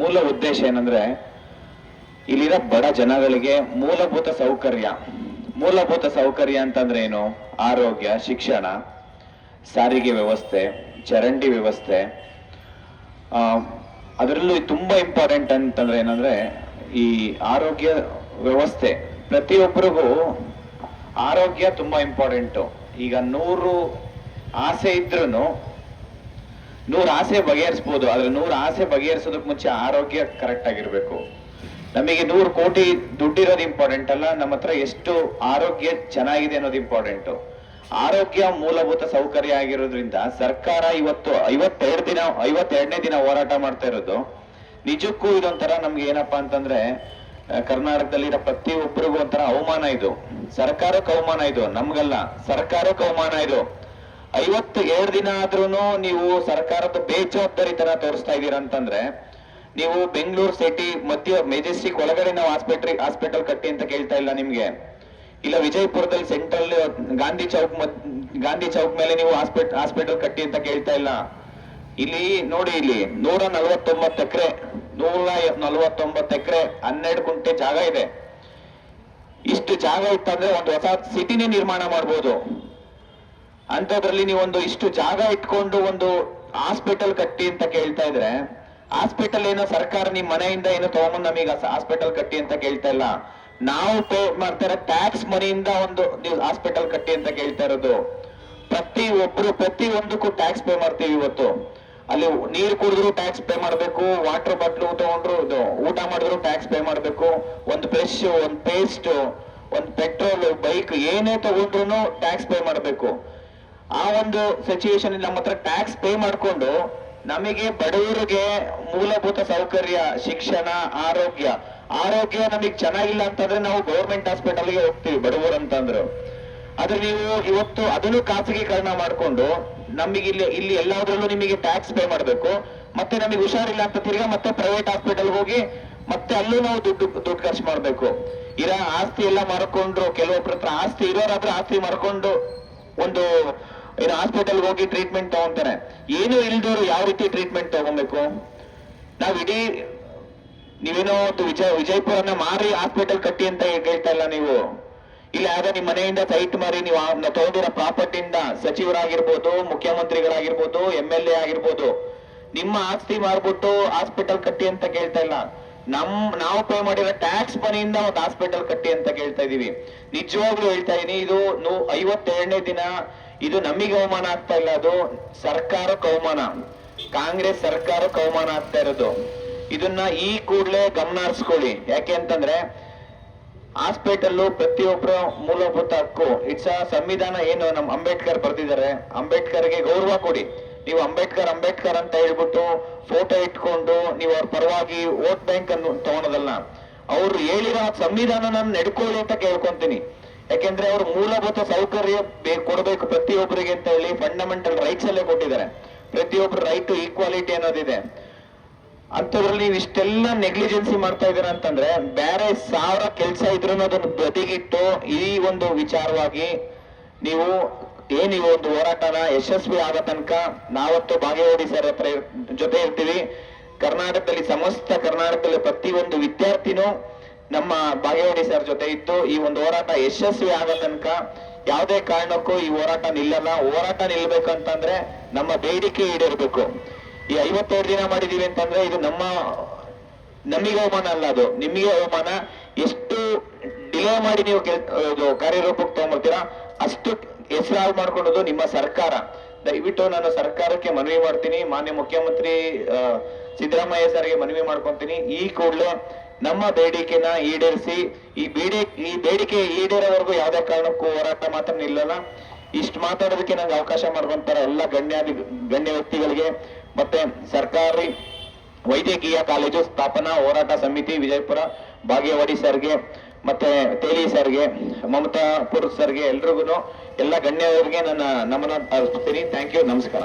ಮೂಲ ಉದ್ದೇಶ ಏನಂದ್ರೆ ಇಲ್ಲಿರೋ ಬಡ ಜನಗಳಿಗೆ ಮೂಲಭೂತ ಸೌಕರ್ಯ. ಮೂಲಭೂತ ಸೌಕರ್ಯ ಅಂತಂದ್ರೆ ಏನು? ಆರೋಗ್ಯ, ಶಿಕ್ಷಣ, ಸಾರಿಗೆ ವ್ಯವಸ್ಥೆ, ಚರಂಡಿ ವ್ಯವಸ್ಥೆ. ಅದರಲ್ಲೂ ತುಂಬಾ ಇಂಪಾರ್ಟೆಂಟ್ ಅಂತಂದ್ರೆ ಏನಂದ್ರೆ ಈ ಆರೋಗ್ಯ ವ್ಯವಸ್ಥೆ. ಪ್ರತಿಯೊಬ್ಬರಿಗೂ ಆರೋಗ್ಯ ತುಂಬಾ ಇಂಪಾರ್ಟೆಂಟು ಈಗ ನೂರು ಆಸೆ ಇದ್ರೂ ನೂರು ಆಸೆ ಬಗೆಹರಿಸ್ಬೋದು, ಆದ್ರೆ ನೂರು ಆಸೆ ಬಗೆಹರಿಸೋದಕ್ಕೆ ಮುಂಚೆ ಆರೋಗ್ಯ ಕರೆಕ್ಟ್ ಆಗಿರ್ಬೇಕು. ನಮಗೆ ನೂರು ಕೋಟಿ ದುಡ್ಡಿರೋದು ಇಂಪಾರ್ಟೆಂಟ್ ಅಲ್ಲ, ನಮ್ಮ ಹತ್ರ ಎಷ್ಟು ಆರೋಗ್ಯ ಚೆನ್ನಾಗಿದೆ ಅನ್ನೋದು ಇಂಪಾರ್ಟೆಂಟ್ ಆರೋಗ್ಯ ಮೂಲಭೂತ ಸೌಕರ್ಯ ಆಗಿರೋದ್ರಿಂದ ಸರ್ಕಾರ ಇವತ್ತು ಐವತ್ತೆರಡು ದಿನ, ಐವತ್ತೆರಡನೇ ದಿನ ಹೋರಾಟ ಮಾಡ್ತಾ ಇರೋದು. ನಿಜಕ್ಕೂ ಇದೊಂಥರ ನಮ್ಗೆ ಏನಪ್ಪಾ ಅಂತಂದ್ರೆ ಕರ್ನಾಟಕದಲ್ಲಿರೋ ಪ್ರತಿ ಒಬ್ಬರಿಗೂ ಒಂಥರ ಅವಮಾನ ಇದು. ಸರ್ಕಾರಕ್ಕೆ ಅವಮಾನ ಇದು, ನಮ್ಗಲ್ಲ. ಸರ್ಕಾರಕ್ಕೆ ಅವಮಾನ ಇದು. ಐವತ್ತು ಎರಡು ದಿನ ಆದ್ರೂ ನೀವು ಸರ್ಕಾರದ ಬೇಜವಾಬ್ದಾರಿ ತರ ತೋರಿಸ್ತಾ ಇದ್ದೀರಾ ಅಂತಂದ್ರೆ, ನೀವು ಬೆಂಗಳೂರು ಸಿಟಿ ಮಧ್ಯ ಮೆಜೆಸ್ಟಿಕ್ ಒಳಗಡೆ ನಾವು ಹಾಸ್ಪಿಟ್ರಿ ಹಾಸ್ಪಿಟಲ್ ಕಟ್ಟಿ ಅಂತ ಕೇಳ್ತಾ ಇಲ್ಲ ನಿಮ್ಗೆ. ಇಲ್ಲ ವಿಜಯಪುರದಲ್ಲಿ ಸೆಂಟ್ರಲ್ ಗಾಂಧಿ ಚೌಕ್ ಗಾಂಧಿ ಚೌಕ್ ಮೇಲೆ ನೀವು ಹಾಸ್ಪಿಟ್ ಹಾಸ್ಪಿಟಲ್ ಕಟ್ಟಿ ಅಂತ ಕೇಳ್ತಾ ಇಲ್ಲ. ಇಲ್ಲಿ ನೋಡಿ ಇಲ್ಲಿ, ನೂರ ನಲವತ್ತೊಂಬತ್ತು ಎಕರೆ, ನೂರ ನಲವತ್ತೊಂಬತ್ತು ಎಕರೆ ಹನ್ನೆರಡು ಕುಂಟೆ ಜಾಗ ಇದೆ. ಇಷ್ಟು ಜಾಗ ಇತ್ತಂದ್ರೆ ಒಂದು ಹೊಸ ಸಿಟಿನೇ ನಿರ್ಮಾಣ ಮಾಡ್ಬೋದು. ಅಂತದ್ರಲ್ಲಿ ಒಂದು ಇಷ್ಟು ಜಾಗ ಇಟ್ಕೊಂಡು ಒಂದು ಹಾಸ್ಪಿಟಲ್ ಕಟ್ಟಿ ಅಂತ ಕೇಳ್ತಾ ಇದ್ರೆ, ಹಾಸ್ಪಿಟಲ್ ಏನೋ ಸರ್ಕಾರ ನಿಮ್ ಮನೆಯಿಂದ ಏನೋ ತಗೊಂಡ್ ನಮಗೆ ಹಾಸ್ಪಿಟಲ್ ಕಟ್ಟಿ ಅಂತ ಕೇಳ್ತಾ ಇಲ್ಲ. ನಾವು ಪೇ ಮಾಡ್ತಾರೆ ಟ್ಯಾಕ್ಸ್ ಮನಿಯಿಂದ ಒಂದು ನೀವು ಹಾಸ್ಪಿಟಲ್ ಕಟ್ಟಿ ಅಂತ ಕೇಳ್ತಾ ಇರೋದು. ಪ್ರತಿ ಒಬ್ರು, ಪ್ರತಿ ಒಂದಕ್ಕೂ ಟ್ಯಾಕ್ಸ್ ಪೇ ಮಾಡ್ತೀವಿ ಇವತ್ತು. ಅಲ್ಲಿ ನೀರು ಕುಡಿದ್ರು ಟ್ಯಾಕ್ಸ್ ಪೇ ಮಾಡ್ಬೇಕು ವಾಟರ್ ಬಾಟ್ಲು ತಗೊಂಡ್ರು ಊಟ ಮಾಡಿದ್ರು ಟ್ಯಾಕ್ಸ್ ಪೇ ಮಾಡ್ಬೇಕು. ಒಂದು ಬ್ರಷ್ ಒಂದು ಪೇಸ್ಟ್ ಒಂದು ಪೆಟ್ರೋಲ್ ಬೈಕ್ ಏನೇ ತಗೊಂಡ್ರು ಟ್ಯಾಕ್ಸ್ ಪೇ ಮಾಡ್ಬೇಕು. ಆ ಒಂದು ಸಿಚುವೇಶನ್ ನಮ್ಮ ಹತ್ರ ಟ್ಯಾಕ್ಸ್ ಪೇ ಮಾಡಿಕೊಂಡು ನಮಗೆ ಬಡವರಿಗೆ ಮೂಲಭೂತ ಸೌಕರ್ಯ, ಶಿಕ್ಷಣ, ಆರೋಗ್ಯ. ಆರೋಗ್ಯ ನಮಗೆ ಚೆನ್ನಾಗಿಲ್ಲ ಅಂತಂದ್ರೆ ನಾವು ಗೌರ್ಮೆಂಟ್ ಹಾಸ್ಪಿಟಲ್ಗೆ ಹೋಗ್ತೀವಿ ಬಡವರು ಅಂತಂದ್ರು. ಆದ್ರೆ ನೀವು ಇವತ್ತು ಅದನ್ನು ಖಾಸಗೀಕರಣ ಮಾಡ್ಕೊಂಡು ನಮಗೆ ಇಲ್ಲಿ ಇಲ್ಲಿ ಎಲ್ಲಾದ್ರಲ್ಲೂ ನಿಮಗೆ ಟ್ಯಾಕ್ಸ್ ಪೇ ಮಾಡಬೇಕು. ಮತ್ತೆ ನಮಗೆ ಹುಷಾರಿಲ್ಲ ಅಂತ ತಿರ್ಗಾ ಮತ್ತೆ ಪ್ರೈವೇಟ್ ಹಾಸ್ಪಿಟಲ್ ಹೋಗಿ ಮತ್ತೆ ಅಲ್ಲೂ ನಾವು ದುಡ್ಡು ದುಡ್ಡು ಖರ್ಚು ಮಾಡಬೇಕು. ಇರ, ಆಸ್ತಿ ಎಲ್ಲ ಮಾರ್ಕೊಂಡ್ರು ಕೆಲವೊಬ್ಬರ ಹತ್ರ ಆಸ್ತಿ ಇರೋರಾದ್ರೆ ಆಸ್ತಿ ಮಾರ್ಕೊಂಡು ಒಂದು ಏನು ಹಾಸ್ಪಿಟಲ್ ಹೋಗಿ ಟ್ರೀಟ್ಮೆಂಟ್ ತಗೊಂತಾರೆ. ಏನು ಇಲ್ದವ್ರು ಯಾವ ರೀತಿ ಟ್ರೀಟ್ಮೆಂಟ್ ತಗೊಬೇಕು? ನಾವ್ ಇಡೀ, ನೀವೇನೋ ಒಂದು ವಿಜಯ ವಿಜಯಪುರನ ಮಾರಿ ಹಾಸ್ಪಿಟಲ್ ಕಟ್ಟಿ ಅಂತ ಕೇಳ್ತಾ ಇಲ್ಲ ನೀವು. ಇಲ್ಲ ಯಾವ್ದೋ ನಿಮ್ಮ ಮನೆಯಿಂದ ಸೈಟ್ ಮಾರಿ, ನೀವು ತಗೊಂಡಿರೋ ಪ್ರಾಪರ್ಟಿಯಿಂದ ಸಚಿವರಾಗಿರ್ಬೋದು, ಮುಖ್ಯಮಂತ್ರಿಗಳಾಗಿರ್ಬೋದು ಎಂ ಎಲ್ ಎ ಆಗಿರ್ಬೋದು, ನಿಮ್ಮ ಆಸ್ತಿ ಮಾರ್ಬಿಟ್ಟು ಹಾಸ್ಪಿಟಲ್ ಕಟ್ಟಿ ಅಂತ ಕೇಳ್ತಾ ಇಲ್ಲ. ನಮ್, ನಾವು ಪೇ ಮಾಡಿರೋ ಟ್ಯಾಕ್ಸ್ ಮನೆಯಿಂದ ಒಂದು ಹಾಸ್ಪಿಟಲ್ ಕಟ್ಟಿ ಅಂತ ಕೇಳ್ತಾ ಇದೀವಿ. ನಿಜವಾಗ್ಲೂ ಹೇಳ್ತಾ ಇದೀನಿ, ಇದು ಐವತ್ತೆರಡನೇ ದಿನ ಇದು ನಮಗೆ ಅವಮಾನ ಆಗ್ತಾ ಇಲ್ಲ, ಅದು ಸರ್ಕಾರಕ್ಕೆ ಅವಮಾನ. ಕಾಂಗ್ರೆಸ್ ಸರ್ಕಾರಕ್ಕೆ ಅವಮಾನ ಆಗ್ತಾ ಇರೋದು. ಇದನ್ನ ಈ ಕೂಡಲೇ ಗಮನ ಹರಿಸ್ಕೊಳ್ಳಿ. ಯಾಕೆ ಅಂತಂದ್ರೆ ಹಾಸ್ಪಿಟಲ್ ಪ್ರತಿಯೊಬ್ಬರ ಮೂಲಭೂತ ಹಕ್ಕು. ಇಟ್ಸ್ ಅ ಸಂವಿಧಾನ ಏನು ನಮ್ಮ ಅಂಬೇಡ್ಕರ್ ಬರ್ದಿದ್ದಾರೆ. ಅಂಬೇಡ್ಕರ್ಗೆ ಗೌರವ ಕೊಡಿ. ನೀವು ಅಂಬೇಡ್ಕರ್ ಅಂಬೇಡ್ಕರ್ ಅಂತ ಹೇಳ್ಬಿಟ್ಟು ಫೋಟೋ ಇಟ್ಕೊಂಡು ನೀವು ಅವ್ರ ಪರವಾಗಿ ವೋಟ್ ಬ್ಯಾಂಕ್ ಅನ್ನು ತಗೊಳೋದಲ್ಲ. ಅವ್ರು ಹೇಳಿರೋ ಸಂವಿಧಾನ ನಾನು ನಡ್ಕೊಳ್ಳಿ ಅಂತ ಕೇಳ್ಕೊಂತೀನಿ. ಯಾಕೆಂದ್ರೆ ಅವರು ಮೂಲಭೂತ ಸೌಕರ್ಯ ಕೊಡಬೇಕು ಪ್ರತಿಯೊಬ್ಬರಿಗೆ ಅಂತ ಹೇಳಿ ಫಂಡಮೆಂಟಲ್ ರೈಟ್ಸ್ ಅಲ್ಲೇ ಕೊಟ್ಟಿದ್ದಾರೆ. ಪ್ರತಿಯೊಬ್ಬರು ರೈಟ್ ಟು ಈಕ್ವಾಲಿಟಿ ಅನ್ನೋದಿದೆ ಅಂತದ್ರಲ್ಲಿ ನೀವು ಇಷ್ಟೆಲ್ಲ ನೆಗ್ಲಿಜೆನ್ಸಿ ಮಾಡ್ತಾ ಇದ್ದೀರಾ ಅಂತಂದ್ರೆ ಬೇರೆ ಸಾವಿರ ಕೆಲಸ ಇದ್ರು ಅದನ್ನು ಬದಿಗಿಟ್ಟು ಈ ಒಂದು ವಿಚಾರವಾಗಿ ನೀವು ಏನ್ ಈ ಒಂದು ಹೋರಾಟನ ಯಶಸ್ವಿ ಆಗೋ ತನಕ ನಾವತ್ತು ಭಾಗ್ಯವಾಡಿ ಸರ್ ಹತ್ರ ಜೊತೆ ಇರ್ತೀವಿ. ಕರ್ನಾಟಕದಲ್ಲಿ ಸಮಸ್ತ ಕರ್ನಾಟಕದಲ್ಲಿ ಪ್ರತಿಯೊಂದು ವಿದ್ಯಾರ್ಥಿನೂ ನಮ್ಮ ಬಾಗೇವಾಡಿ ಸರ್ ಜೊತೆ ಇದ್ದು ಈ ಒಂದು ಹೋರಾಟ ಯಶಸ್ವಿ ಆಗೋ ತನಕ ಯಾವುದೇ ಕಾರಣಕ್ಕೂ ಈ ಹೋರಾಟ ನಿಲ್ಲಲ್ಲ. ಹೋರಾಟ ನಿಲ್ಬೇಕಂತಂದ್ರೆ ನಮ್ಮ ಬೇಡಿಕೆ ಈಡೇರ್ಬೇಕು. ಈ ಐವತ್ತೆರಡು ದಿನ ಮಾಡಿದೀವಿ ಅಂತಂದ್ರೆ ಇದು ನಮ್ಮ, ನಮಗೆ ಅವಮಾನ ಅಲ್ಲ ಅದು. ನಿಮಗೆ ಅವಮಾನ. ಎಷ್ಟು ಡಿಲೇ ಮಾಡಿ ನೀವು ಕಾರ್ಯರೂಪಕ್ಕೆ ತಗೊಂಡ್ಬರ್ತೀರಾ ಅಷ್ಟು ಹೆಸರಾಗಿ ಮಾಡ್ಕೊಳ್ಳೋದು ನಿಮ್ಮ ಸರ್ಕಾರ. ದಯವಿಟ್ಟು ನಾನು ಸರ್ಕಾರಕ್ಕೆ ಮನವಿ ಮಾಡ್ತೀನಿ. ಮಾನ್ಯ ಮುಖ್ಯಮಂತ್ರಿ ಸಿದ್ದರಾಮಯ್ಯ ಸರ್ಗೆ ಮನವಿ ಮಾಡ್ಕೊಂತೀನಿ. ಈ ಕೂಡಲೇ ನಮ್ಮ ಬೇಡಿಕೆನ ಈಡೇರಿಸಿ, ಈ ಬೇಡಿ, ಈ ಬೇಡಿಕೆ ಈಡೇರೋವರೆಗೂ ಯಾವುದೇ ಕಾರಣಕ್ಕೂ ಹೋರಾಟ ಮಾತ್ರ ನಿಲ್ಲಲ್ಲ. ಇಷ್ಟು ಮಾತಾಡೋದಕ್ಕೆ ನಂಗೆ ಅವಕಾಶ ಮಾಡ್ಕೊಂತಾರ ಎಲ್ಲ ಗಣ್ಯಾಧಿ, ಗಣ್ಯ ವ್ಯಕ್ತಿಗಳಿಗೆ, ಮತ್ತೆ ಸರ್ಕಾರಿ ವೈದ್ಯಕೀಯ ಕಾಲೇಜು ಸ್ಥಾಪನಾ ಹೋರಾಟ ಸಮಿತಿ ವಿಜಯಪುರ, ಬಾಗೇವಾಡಿ ಸರ್ಗೆ, ಮತ್ತೆ ತೇಲಿ ಸರ್ಗೆ, ಮಮತಾಪುರ್ ಸರ್ಗೆ ಎಲ್ರಿಗೂ ಎಲ್ಲ ಗಣ್ಯರಿಗೆ ನನ್ನ ನಮನ ಅರ್ಪಿಸ್ತೀನಿ. ಥ್ಯಾಂಕ್ ಯು ನಮಸ್ಕಾರ.